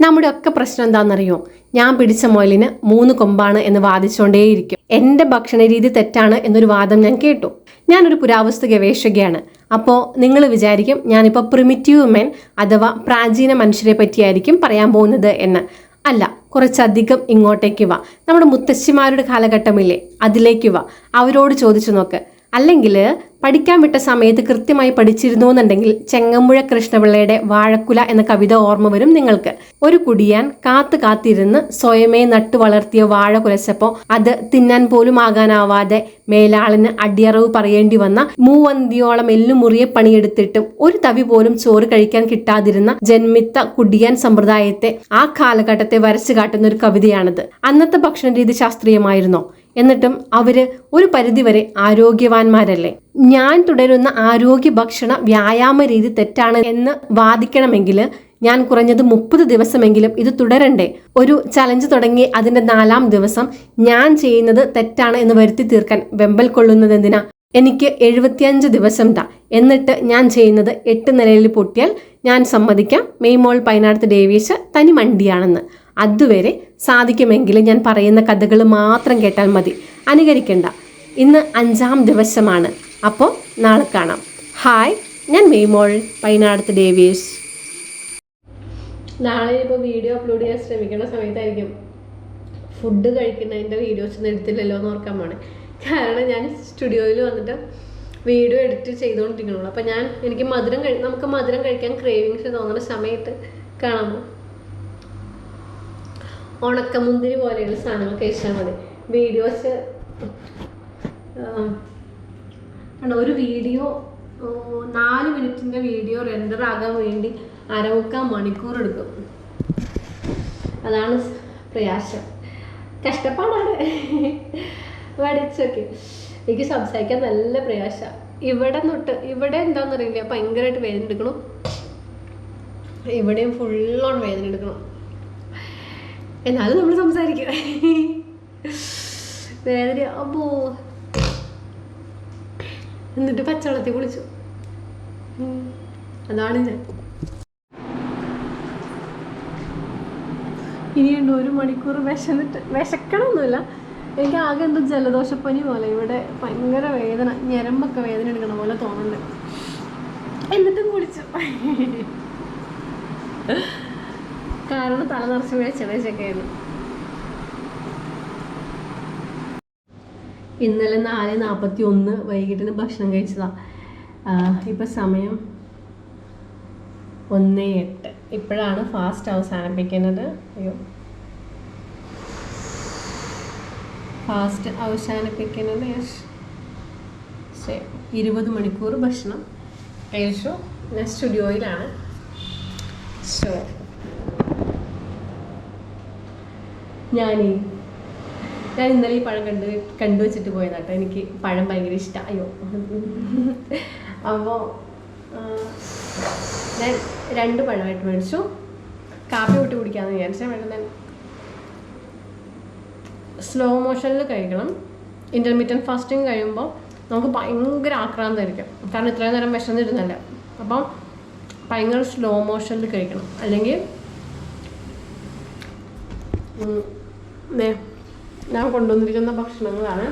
നമ്മുടെ ഒക്കെ പ്രശ്നം എന്താണെന്നറിയോ? ഞാൻ പിടിച്ച മുയലിന് മൂന്ന് കൊമ്പാണ് എന്ന് വാദിച്ചുകൊണ്ടേയിരിക്കും എന്റെ ഭക്ഷണ രീതി തെറ്റാണ് എന്നൊരു വാദം ഞാൻ കേട്ടു. ഞാനൊരു പുരാവസ്തു ഗവേഷകയാണ്. അപ്പോൾ നിങ്ങൾ വിചാരിക്കും ഞാനിപ്പോൾ പ്രിമിറ്റീവ് മെൻ അഥവാ പ്രാചീന മനുഷ്യരെ പറ്റിയായിരിക്കും പറയാൻ പോകുന്നത് എന്ന്. അല്ല കുറച്ചധികം ഇങ്ങോട്ടേക്ക് വാ. നമ്മുടെ മുത്തശ്ശിമാരുടെ കാലഘട്ടമില്ലേ? അതിലേക്ക് വാ. അവരോട് ചോദിച്ചു നോക്ക്. അല്ലെങ്കിൽ പഠിക്കാൻ വിട്ട സമയത്ത് കൃത്യമായി പഠിച്ചിരുന്നു എന്നുണ്ടെങ്കിൽ ചെങ്ങമ്പുഴ കൃഷ്ണപിള്ളയുടെ വാഴക്കുല എന്ന കവിത ഓർമ്മ വരും നിങ്ങൾക്ക്. ഒരു കുടിയാൻ കാത്തു കാത്തിരുന്ന് സ്വയമേ നട്ടു വളർത്തിയ വാഴ കുലച്ചപ്പോൾ അത് തിന്നാൻ പോലും ആകാനാവാതെ മേലാളിന് അടിയറവ് പറയേണ്ടി വന്ന മൂവന്തിയോളം എല്ലുമുറിയെ പണിയെടുത്തിട്ടും ഒരു തവി പോലും ചോറ് കഴിക്കാൻ കിട്ടാതിരുന്ന ജന്മിത്ത കുടിയാൻ സമ്പ്രദായത്തെ ആ കാലഘട്ടത്തെ വരച്ചു കാട്ടുന്ന ഒരു കവിതയാണിത്. അന്നത്തെ ഭക്ഷണ രീതി ശാസ്ത്രീയമായിരുന്നോ? എന്നിട്ടും അവർ ഒരു പരിധിവരെ ആരോഗ്യവാന്മാരല്ലേ? ഞാൻ തുടരുന്ന ആരോഗ്യ ഭക്ഷണ വ്യായാമ രീതി തെറ്റാണ് എന്ന് വാദിക്കണമെങ്കിൽ ഞാൻ കുറഞ്ഞത് മുപ്പത് ദിവസമെങ്കിലും ഇത് തുടരണ്ടേ? ഒരു ചലഞ്ച് തുടങ്ങി അതിന്റെ നാലാം ദിവസം ഞാൻ ചെയ്യുന്നത് തെറ്റാണ് എന്ന് വരുത്തി തീർക്കാൻ വെമ്പൽ കൊള്ളുന്നത് എന്തിനാ? എനിക്ക് എഴുപത്തിയഞ്ച് ദിവസം താ എന്നിട്ട് ഞാൻ ചെയ്യുന്നത് എട്ട് നിലയിൽ പൊട്ടിയാൽ ഞാൻ സമ്മതിക്കാം. മെയ്മോൾ പൈനാടത്ത് ഡേവീസ് തനി മണ്ടിയാണെന്ന്. അതുവരെ സാധിക്കുമെങ്കിൽ ഞാൻ പറയുന്ന കഥകൾ മാത്രം കേട്ടാൽ മതി. അനുകരിക്കണ്ട. ഇന്ന് അഞ്ചാം ദിവസമാണ്. അപ്പോൾ നാളെ കാണാം. ഹായ് ഞാൻ മെയ്മോൾ പൈനാടത്ത് ഡേവീസ്. നാളെ ഇപ്പോൾ വീഡിയോ അപ്ലോഡ് ചെയ്യാൻ ശ്രമിക്കുന്ന സമയത്തായിരിക്കും. ഫുഡ് കഴിക്കുന്നതിന്റെ വീഡിയോസ് ഒന്നും എടുത്തില്ലല്ലോ എന്ന് ഓർക്കാൻ പോണേ. കാരണം ഞാൻ സ്റ്റുഡിയോയിൽ വന്നിട്ട് വീഡിയോ എഡിറ്റ് ചെയ്തുകൊണ്ടിരിക്കണുള്ളൂ അപ്പം ഞാൻ എനിക്ക് മധുരം കഴി നമുക്ക് മധുരം കഴിക്കാൻ ക്രേവിങ്സ് തോന്നുന്ന സമയത്ത് കാണാമോ ഉണക്കമുന്തിരി പോലെയുള്ള സാധനങ്ങൾ കഴിച്ചാൽ മതി. വീഡിയോസ് ആണ് ഒരു വീഡിയോ നാല് മിനിറ്റിന്റെ വീഡിയോ റെൻഡർ ആകാൻ വേണ്ടി അരമുക്കാൽ മണിക്കൂർ എടുക്കും. അതാണ് പ്രയാസം. കഷ്ടപ്പാടാണ്. പഠിച്ചൊക്കെ. എനിക്ക് സംസാരിക്കാൻ നല്ല പ്രയാസമാണ് ഇവിടെ തൊട്ട് ഇവിടെ എന്താണെന്നറിയില്ല ഭയങ്കരമായിട്ട് വേദന എടുക്കണം. ഇവിടെയും ഫുള്ളോൺ വേദന എടുക്കണം. എന്നാലും നമ്മൾ സംസാരിക്കും. വേദന അപ്പോ എന്നിട്ട് പച്ചവെള്ളത്തിൽ കുളിച്ചു. അതാണ് ഞാൻ ഇനിയുണ്ട് ഒരു മണിക്കൂർ വിശന്നിട്ട് വിശക്കണമൊന്നുമില്ല എനിക്ക് ആകെ എന്തോ ജലദോഷപ്പനി പോലെ. ഇവിടെ ഭയങ്കര വേദന ഞരമ്പൊക്കെ വേദന എടുക്കണ പോലെ തോന്നുന്നുണ്ട്. എന്നിട്ടും കുളിച്ചു. കാരണം തല നിറച്ച് വിളിച്ചതൊക്കെ ആയിരുന്നു ഇന്നലെ നാല് നാൽപ്പത്തി ഒന്ന് വൈകിട്ടിന് ഭക്ഷണം കഴിച്ചതാ. ഇപ്പം സമയം ഒന്ന് എട്ട്. ഇപ്പോഴാണ് ഫാസ്റ്റ് അവസാനിപ്പിക്കുന്നത്. അയ്യോ. ഫാസ്റ്റ് അവസാനിപ്പിക്കുന്നത് ഇരുപത് മണിക്കൂർ ഭക്ഷണം കഴിച്ചു. ഞാൻ സ്റ്റുഡിയോയിലാണ്. സോ ഞാനീ ഞാൻ ഇന്നലെ ഈ പഴം കണ്ടു കണ്ടു വെച്ചിട്ട് പോയത് പോയതാട്ടോ എനിക്ക് പഴം ഭയങ്കര ഇഷ്ടമായോ അപ്പോൾ ഞാൻ രണ്ട് പഴമായിട്ട് മേടിച്ചു. കാപ്പി കൂട്ടി കുടിക്കാമെന്ന് വിചാരിച്ചാൽ വേണ്ട സ്ലോ മോഷനിൽ കഴിക്കണം. ഇന്റർമീഡിയറ്റ് ഫാസ്റ്റിംഗ് കഴിയുമ്പോൾ നമുക്ക് ഭയങ്കര ആക്രാന്തമായിരിക്കും കാരണം ഇത്രയും നേരം വിശന്നിരുന്നല്ല. അപ്പം ഭയങ്കര സ്ലോ മോഷനിൽ കഴിക്കണം. അല്ലെങ്കിൽ ഞാൻ കൊണ്ടുവന്നിരിക്കുന്ന ഭക്ഷണങ്ങളാണ്.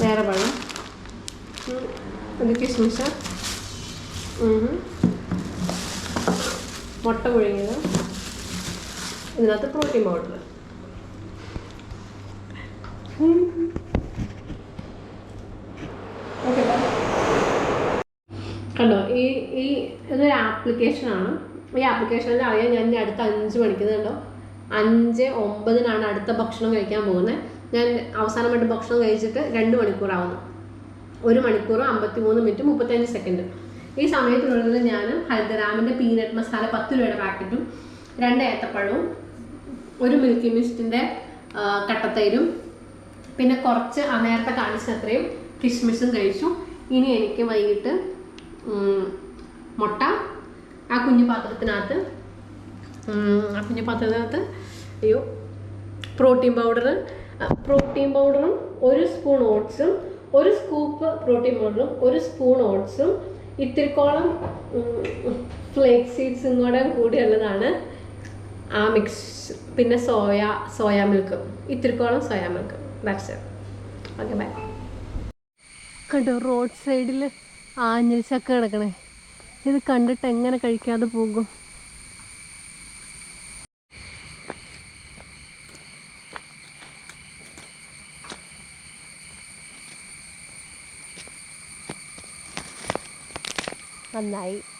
നേരെ പഴം. ഇത് ഉം. മുട്ട പുഴുങ്ങിയത്. ഇതിനകത്ത് പ്രോട്ടീൻ പൗഡർ കണ്ടോ ഈ ഈ ഇതൊരു ആപ്ലിക്കേഷനാണ് ഈ ആപ്ലിക്കേഷനിൽ അറിയാം ഞാൻ അടുത്ത അഞ്ച് മണിക്ക് കണ്ടോ അഞ്ച് ഒമ്പതിനാണ് അടുത്ത ഭക്ഷണം കഴിക്കാൻ പോകുന്നത്. ഞാൻ അവസാനമായിട്ട് ഭക്ഷണം കഴിച്ചിട്ട് രണ്ട് മണിക്കൂറാവുന്നു. ഒരു മണിക്കൂർ അമ്പത്തി മൂന്ന് മിനിറ്റ് മുപ്പത്തഞ്ച് സെക്കൻഡ്. ഈ സമയത്തിനുള്ളിൽ ഞാൻ ഹൽദറാമിന്റെ പീനട്ട് മസാല പത്ത് രൂപയുടെ പാക്കറ്റും രണ്ട് ഏത്തപ്പഴവും ഒരു മിൽക്കി മിസ്റ്റിന്റെ കട്ടത്തൈരും പിന്നെ കുറച്ച് നേരത്തെ കാണിച്ചത്രയും കിഷ്മിഷും കഴിച്ചു. ഇനി എനിക്ക് വൈകിട്ട് മുട്ട ആ കുഞ്ഞു പാത്രത്തിനകത്ത് ഉം, ഞാൻ കുഞ്ഞു പാത്രത്തിനകത്ത് അയ്യോ പ്രോട്ടീൻ പൗഡർ പ്രോട്ടീൻ പൗഡറും ഒരു സ്പൂൺ ഓട്സും ഒരു സ്കൂപ്പ് പ്രോട്ടീൻ പൗഡറും ഒരു സ്പൂൺ ഓട്സും ഇത്തിരിക്കോളം ഫ്ലേക്സ് സീഡ്സും കൂടെ കൂടിയുള്ളതാണ് ആ മിക്സ് പിന്നെ soya soya milk ഇത്തിരിക്കോളം soya milk that's okay bye കണ്ടോ റോഡ് സൈഡിൽ ആഞ്ഞിൽ ചക്ക കിടക്കണേ. ഇത് കണ്ടിട്ട് എങ്ങനെ കഴിക്കാതെ പോകും? a night.